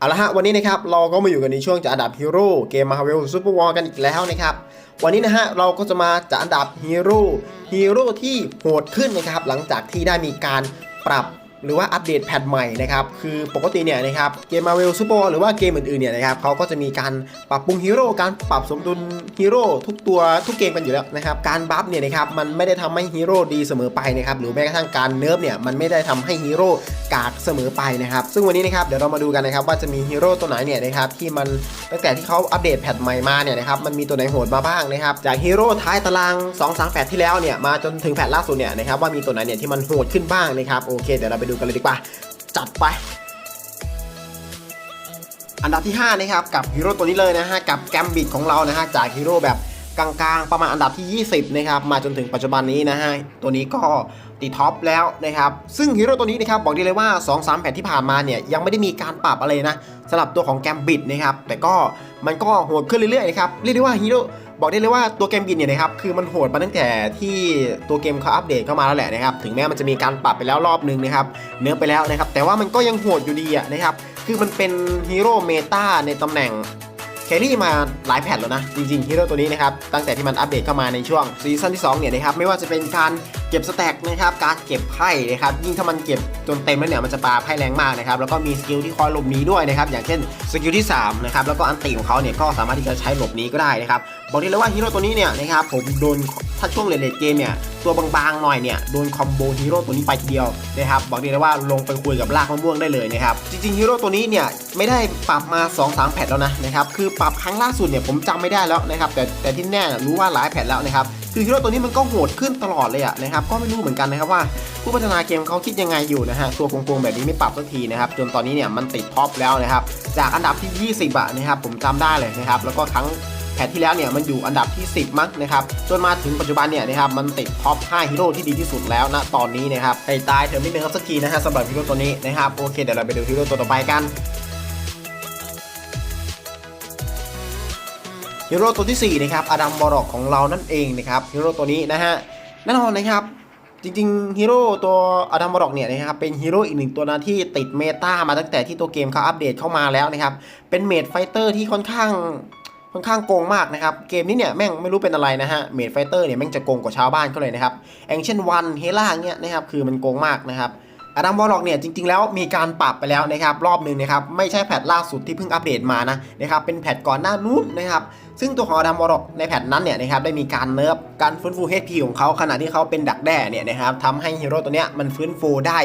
เอาละฮะวันนี้นะครับเราก็มาอยู่กันในช่วงจัดอันดับฮีโร่เกมมาฮาวิลซูเปอร์วอลกันอีกแล้วนะครับวันนี้นะฮะเราก็จะมาจัดอันดับฮีโร่ฮีโร่ที่โหดขึ้นนะครับหลังจากที่ได้มีการปรับ หรือว่าอัปเดตแพทใหม่นะครับคือปกติเนี่ยนะครับเกม Marvel Super War หรือว่าเกมอื่นๆเนี่ยนะครับเขาก็จะมีการปรับปรุงฮีโร่การปรับสมดุลฮีโร่ทุกตัวทุกเกมกันอยู่แล้วนะครับการบัฟเนี่ยนะครับมันไม่ได้ทำให้ฮีโร่ดีเสมอไปนะครับหรือแม้กระทั่งการเนิร์ฟเนี่ยมันไม่ได้ทำให้ฮีโร่กากเสมอไปนะครับซึ่งวันนี้นะครับเดี๋ยวเรามาดูกันนะครับว่าจะมีฮีโร่ตัวไหนเนี่ยนะครับที่มันตั้งแต่ที่เขาอัปเดตแพทใหม่มาเนี่ยนะครับมันมีตัวไหนโหดมาบ้างนะครับจากฮีโร่ท้ายตาราง2 3แพทที่แล้วเนี่ยมาจนถึงแพทล่าสุดเนี่ยนะครับว่ามีตัวไหนเนี่ยที่มันโหดขึ้นบ้างนะครับโอเคเดี๋ยวเราไปดูกันเลยดีกว่า จัดไป อันดับที่ 5 นะครับ กับฮีโร่ตัวนี้เลยนะฮะ กับแกมบิดของเรานะฮะ จากฮีโร่แบบกลางๆ ประมาณอันดับที่ 20 นะครับ มาจนถึงปัจจุบันนี้นะฮะ ตัวนี้ก็ติดท็อปแล้วนะครับ ซึ่งฮีโร่ตัวนี้นะครับ บอกได้เลยว่า 2-3 แผ่นที่ผ่านมาเนี่ย ยังไม่ได้มีการปรับอะไรนะสำหรับตัวของแกมบิดนะครับ แต่ก็มันก็โหดขึ้นเรื่อยๆนะครับ เรียกได้ว่าฮีโร่ บอกได้เลยว่าตัวเกมบินเนี่ยนะครับคือมันโหดมาตั้งแต่ที่ตัวเกมเขาอัปเดตเข้ามาแล้วแหละนะครับถึงแม้มันจะมีการปรับไปแล้วรอบนึงนะครับเนื้อไปแล้วนะครับแต่ว่ามันก็ยังโหดอยู่ดีอะนะครับคือมันเป็นฮีโร่เมตาในตำแหน่งแครี่มาหลายแพทแล้วนะ จริงๆฮีโร่ตัวนี้นะครับ ตั้งแต่ที่มันอัปเดตเข้ามาในช่วงซีซั่นที่ 2 เนี่ยนะครับ ไม่ว่าจะเป็นการ เก็บสแต็กนะครับการเก็บไพ่นะครับยิ่งถ้ามันเก็บจนเต็มแล้วเนี่ยมันจะปาไพ่แรงมากนะครับแล้วก็มีสกิลที่คอยหลบหนีด้วยนะครับอย่างเช่นสกิลที่3นะครับแล้วก็อันตีของเขาเนี่ยก็สามารถที่จะใช้หลบหนีก็ได้นะครับบอกได้เลยว่าฮีโร่ตัวนี้เนี่ยนะครับผมโดนถ้าช่วงเลดเกมเนี่ยตัวบางๆหน่อยเนี่ยโดนคอมโบฮีโร่ตัวนี้ไปทีเดียวนะครับบอกได้เลยว่าลงไปคุยกับลากมะม่วงได้เลยนะครับจริงๆฮีโร่ตัวนี้เนี่ยไม่ได้ปรับมา2-3แพทแล้วนะนะครับคือปรับครั้งล่าสุดเนี่ยผมจำไม่ได้แล้วนะครับแต่แต่ที่แน่รู้ว่าหลายแพทแล้วนะครับ คือฮีโร่ตัวนี้มันก็โหดขึ้นตลอดเลยอะนะครับก็ไม่รู้เหมือนกันนะครับว่า ผู้พัฒนาเกมเขาคิดยังไงอยู่นะฮะตัวโกงๆแบบนี้ไม่ปรับสักทีนะครับจนตอนนี้เนี่ยมันติดท็อปแล้วนะครับจากอันดับที่ 20อะนะครับผมจำได้เลยนะครับแล้วก็ครั้งแพทที่แล้วเนี่ยมันอยู่อันดับที่ 10 มั้งนะครับจนมาถึงปัจจุบันเนี่ยนะครับมันติดท็อป 5 ฮีโร่ที่ดีที่สุดแล้วนะตอนนี้นะครับให้ตายเถอะไม่เนิร์ฟสักทีนะฮะสำหรับฮีโร่ตัวนี้นะครับโอเคเดี๋ยวเราไปดูฮีโร่ตัวต่อไปกัน ฮีโร่ตัวที่ 4 นะครับ อดัมบอรอกของเรานั่นเองนะครับฮีโร่ตัวนี้นะฮะแน่นอนนะครับ จริงๆฮีโร่ตัวอดัมบอรอกเนี่ยนะครับเป็นฮีโร่อีกหนึ่งตัวนะที่ติดเมตามาตั้งแต่ที่ตัวเกมเขาอัปเดตเข้ามาแล้วนะครับ เป็นเมดไฟเตอร์ที่ค่อนข้างค่อนข้างโกงมากนะครับ เกมนี้เนี่ยแม่งไม่รู้เป็นอะไรนะฮะเมดไฟเตอร์เนี่ยแม่งจะโกงกว่าชาวบ้านเขาเลยนะครับองเช่นวันเฮล่าเงี้ยนะครับคือมันโกงมากนะครับ อดัมวอลล็อกเนี่ยจริงๆแล้วมีการปรับไปแล้วนะครับรอบหนึ่งนะครับไม่ใช่แพทล่าสุดที่เพิ่งอัปเดตมานะนะครับเป็นแพทก่อนหน้านู้นนะครับซึ่งตัวของอดัมวอลล็อกในแพทนั้นเนี่ยนะครับได้มีการเนิร์ฟการฟื้นฟู HP ของเขาขณะที่เขาเป็นดักแด้เนี่ยนะครับทำให้ฮีโร่ตัวเนี้ยมันฟื้นฟูได้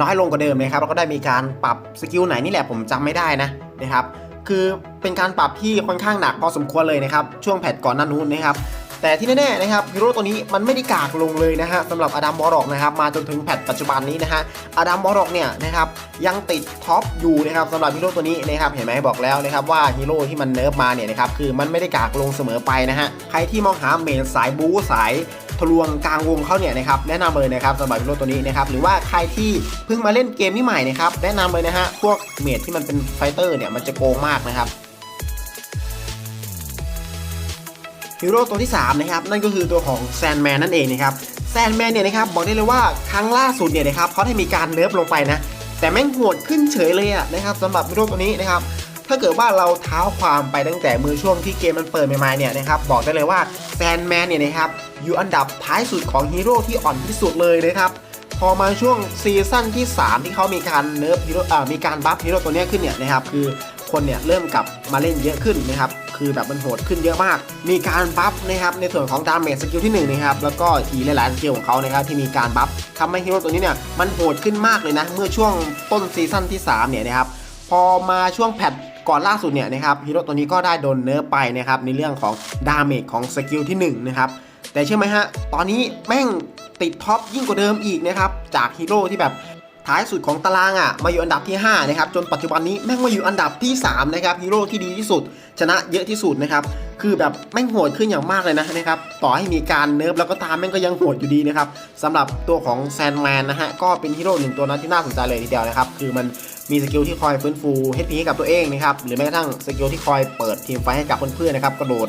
น้อยลงกว่าเดิมนะครับแล้วก็ได้มีการปรับสกิลไหนนี่แหละผมจำไม่ได้นะนะครับคือเป็นการปรับที่ค่อนข้างหนักพอสมควรเลยนะครับช่วงแพทก่อนหน้านู้นนะครับ แต่ที่แน่ๆนะครับฮีโร่ตัวนี้มันไม่ได้กากลงเลยนะฮะสำหรับอดัมบอรอกนะครับมาจนถึงแพทปัจจุบันนี้นะฮะอดัมบอรอกเนี่ยนะครับยังติดท็อปอยู่นะครับสำหรับฮีโร่ตัวนี้นะครับเห็นไหมบอกแล้วนะครับว่าฮีโร่ที่มันเนิร์ฟมาเนี่ยนะครับคือมันไม่ได้กากลงเสมอไปนะฮะใครที่มองหาเมนสายบู๊สายทะลวงกลางวงเขาเนี่ยนะครับแนะนำเลยนะครับสำหรับฮีโร่ตัวนี้นะครับหรือว่าใครที่เพิ่งมาเล่นเกมนี้ใหม่นะครับแนะนำเลยนะฮะพวกเมดที่มันเป็นไฟเตอร์เนี่ยมันจะโกงมากนะครับ ฮีโร่ตัวที่ 3 นะครับ นั่นก็คือตัวของแซนแมนนั่นเองนะครับแซนแมนเนี่ยนะครับบอกได้เลยว่าครั้งล่าสุดเนี่ยนะครับเขาได้มีการเนิร์ฟลงไปนะ แต่แม่งโหดขึ้นเฉยเลยอะนะครับสำหรับฮีโร่ตัวนี้นะครับถ้าเกิดว่าเราเท้าความไปตั้งแต่มือช่วงที่เกมมันเปิดใหม่ๆเนี่ยนะครับบอกได้เลยว่าแซนแมนเนี่ยนะครับอยู่อันดับท้ายสุดของฮีโร่ที่อ่อนที่สุดเลยนะครับพอมาช่วงซีซั่นที่ 3 ที่เขามีการเนิร์ฟฮีโร่อ่ามีการบัฟฮีโร่ตัวนี้ขึ้นเนี่ยนะครับคือคนเนี่ยเริ่มกลับมาเล่นเยอะขึ้นนะครับ คือแบบมันโหดขึ้นเยอะมาก มีการบัฟนะครับในส่วนของดาเมจสกิลที่1นะครับแล้วก็อีหลายๆสกิลของเขานะครับที่มีการบัฟทำให้ฮีโร่ตัวนี้เนี่ยมันโหดขึ้นมากเลยนะเมื่อช่วงต้นซีซั่นที่3เนี่ยนะครับพอมาช่วงแพทก่อนล่าสุดเนี่ยนะครับฮีโร่ตัวนี้ก็ได้โดนเนิร์ฟไปนะครับในเรื่องของดาเมจของสกิลที่1นะครับแต่เชื่อไหมฮะตอนนี้แม่งติดท็อปยิ่งกว่าเดิมอีกนะครับจากฮีโร่ที่แบบ ท้ายสุดของตารางอะมาอยู่อันดับที่ 5 นะครับ จนปัจจุบันนี้แม่งมาอยู่อันดับที่ 3 นะครับฮีโร่ที่ดีที่สุด ชนะเยอะที่สุดนะครับ คือแบบแม่งโหดขึ้นอย่างมากเลยนะนะครับ ต่อให้มีการเนิร์ฟแล้วก็ตามแม่งก็ยังโหดอยู่ดีนะครับสำหรับตัวของแซนแมนนะฮะ ก็เป็นฮีโร่หนึ่งตัวนั้นที่น่าสนใจเลยทีเดียวนะครับ คือมันมีสกิลที่คอยฟื้นฟู HP ให้กับตัวเองนะครับ หรือแม้กระทั่งสกิลที่คอยเปิดทีมไฟให้กับเพื่อนๆนะครับ กระโดด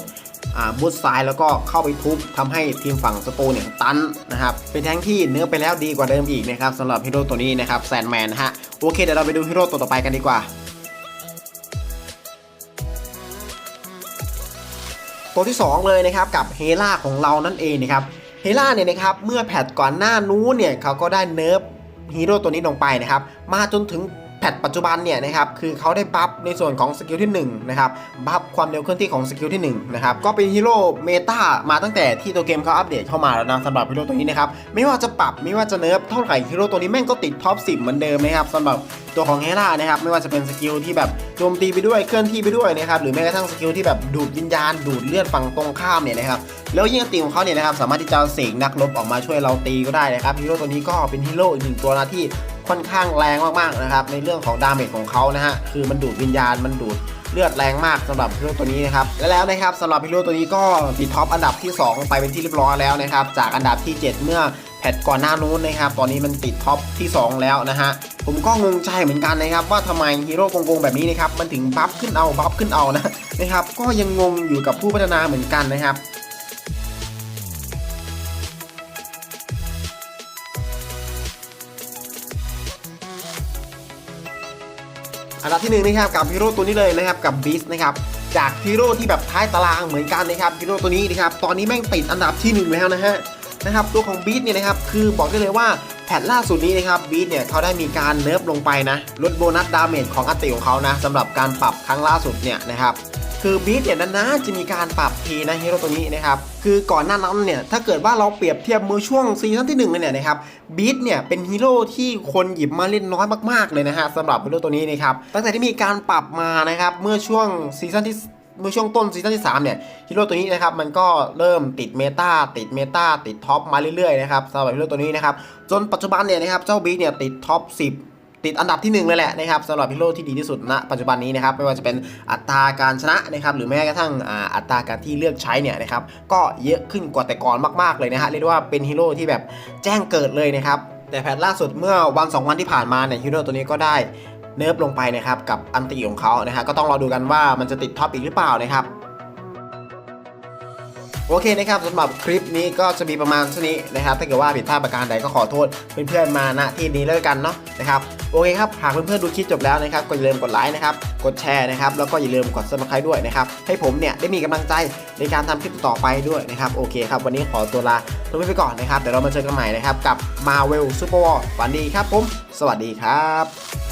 บูทซ้ายแล้วก็เข้าไปทุบทำให้ทีมฝั่งสตูเนี่ยตันนะครับเป็นแทงที่เนื้อไปแล้วดีกว่าเดิมอีกนะครับสำหรับฮีโร่ตัวนี้นะครับแซนแมนฮะโอเคเดี๋ยวเราไปดูฮีโร่ตัวต่อไปกันดีกว่าตัวที่ 2 เลยนะครับกับเฮล่าของเรานั่นเองนะครับเฮล่าเนี่ยนะครับเมื่อแพทก่อนหน้านู้นเนี่ยเขาก็ได้เนิร์ฟฮีโร่ตัวนี้ลงไปนะครับมาจนถึง แพทปัจจุบันเนี่ยนะครับคือเขาได้บัฟในส่วนของสกิลที่1นะครับบัฟความเร็วเคลื่อนที่ของสกิลที่1นะครับก็เป็นฮีโร่เมตามาตั้งแต่ที่ตัวเกมเขาอัปเดตเข้ามาแล้วนะสำหรับฮีโร่ตัวนี้นะครับไม่ว่าจะปรับไม่ว่าจะเนิร์ฟเท่าไหร่ฮีโร่ตัวนี้แม่งก็ติดท็อป10เหมือนเดิมนะครับสำหรับตัวของเฮล่านะครับไม่ว่าจะเป็นสกิลที่แบบโจมตีไปด้วยเคลื่อนที่ไปด้วยนะครับหรือแม้กระทั่งสกิลที่แบบดูดวิญญาณดูดเลือดฝั่งตรงข้ามเนี่ยนะครับแล้วยิ่งตีของเขาเนี่ยนะครับสามารถที่จะเสกนักรบออกมาช่วยเราตีก็ได้นะครับฮีโร่ตัวนี้ก็เป็นฮีโร่อีกหนึ่งตัวนะที่ ค่อนข้างแรงมากๆนะครับ ในเรื่องของดาเมจของเขานะฮะคือมันดูดวิญญาณมันดูดเลือดแรงมากสำหรับฮีโร่ตัวนี้นะครับและแล้วนะครับสำหรับฮีโร่ตัวนี้ก็ติดท็อปอันดับที่ 2 ไปเป็นที่เรียบร้อยแล้วนะครับจากอันดับที่ 7 เมื่อแพทก่อนหน้านู้นนะครับตอนนี้มันติดท็อปที่ 2 แล้วนะฮะผมก็งงใจเหมือนกันนะครับว่าทำไมฮีโร่โกงๆแบบนี้นะครับมันถึงบัฟขึ้นเอาบัฟขึ้นเอานะนะครับก็ยังงงอยู่กับผู้พัฒนาเหมือนกันนะครับ อันดับที่หนึ่งนะครับกับฮีโร่ตัวนี้เลยนะครับกับบีสนะครับจากฮีโร่ที่แบบท้ายตารางเหมือนกันนะครับฮีโร่ตัวนี้นะครับตอนนี้แม่งติดอันดับที่หนึ่งแล้วนะฮะนะครับตัวของบีสเนี่ยนะครับคือบอกได้เลยว่าแพทล่าสุดนี้นะครับบีสเนี่ยเขาได้มีการเนิร์ฟลงไปนะลดโบนัสดาเมจของอัตติของเขานะสำหรับการปรับครั้งล่าสุดเนี่ยนะครับ คือบีทเนี่ยนานๆจะมีการปรับทีนะฮีโร่ตัวนี้นะครับคือก่อนหน้านั้นเนี่ยถ้าเกิดว่าเราเปรียบเทียบมือช่วงซีซั่นที่1เลยเนี่ยนะครับบีทเนี่ยเป็นฮีโร่ที่คนหยิบมาเล่นน้อยมากๆเลยนะฮะสำหรับฮีโร่ตัวนี้นะครับตั้งแต่ที่มีการปรับมานะครับเมื่อช่วงซีซั่นที่เมื่อช่วงต้นซีซั่นที่3เนี่ยฮีโร่ตัวนี้นะครับมันก็เริ่มติดเมตาติดเมตาติดท็อปมาเรื่อยๆนะครับสำหรับฮีโร่ตัวนี้นะครับจนปัจจุบันเนี่ยนะครับเจ้าบีทเนี่ยติดท็อป 10 ติดอันดับที่ 1 เลยแหละนะครับสำหรับฮีโร่ที่ดีที่สุดณปัจจุบันนี้นะครับไม่ว่าจะเป็นอัตราการชนะนะครับหรือแม้กระทั่งอัตราการที่เลือกใช้เนี่ยนะครับก็เยอะขึ้นกว่าแต่ก่อนมากๆเลยนะฮะเรียกได้ว่าเป็นฮีโร่ที่แบบแจ้งเกิดเลยนะครับแต่แพทล่าสุดเมื่อวัน2วันที่ผ่านมาเนี่ยฮีโร่ตัวนี้ก็ได้เนิร์ฟลงไปนะครับกับอันตีของเขานะฮะก็ต้องรอดูกันว่ามันจะติดท็อปอีกหรือเปล่านะครับ โอเคนะครับสำหรับคลิปนี้ก็จะมีประมาณเท่านี้นะครับ ถ้าเกิดว่าผิดพลาดประการใดก็ขอโทษเพื่อนๆมาณที่นี้แล้วกันเนาะนะครับโอเคครับหากเพื่อนๆดูคลิปจบแล้วนะครับก็อย่าลืมกดไลค์นะครับกดแชร์นะครับแล้วก็อย่าลืมกด subscribe ด้วยนะครับให้ผมเนี่ยได้มีกำลังใจในการทำคลิปต่อไปด้วยนะครับโอเคครับวันนี้ขอตัวลาตัวไปก่อนนะครับเดี๋ยวเรามาเจอกันใหม่นะครับกับ Marvel Super War วันดีครับผม สวัสดีครับ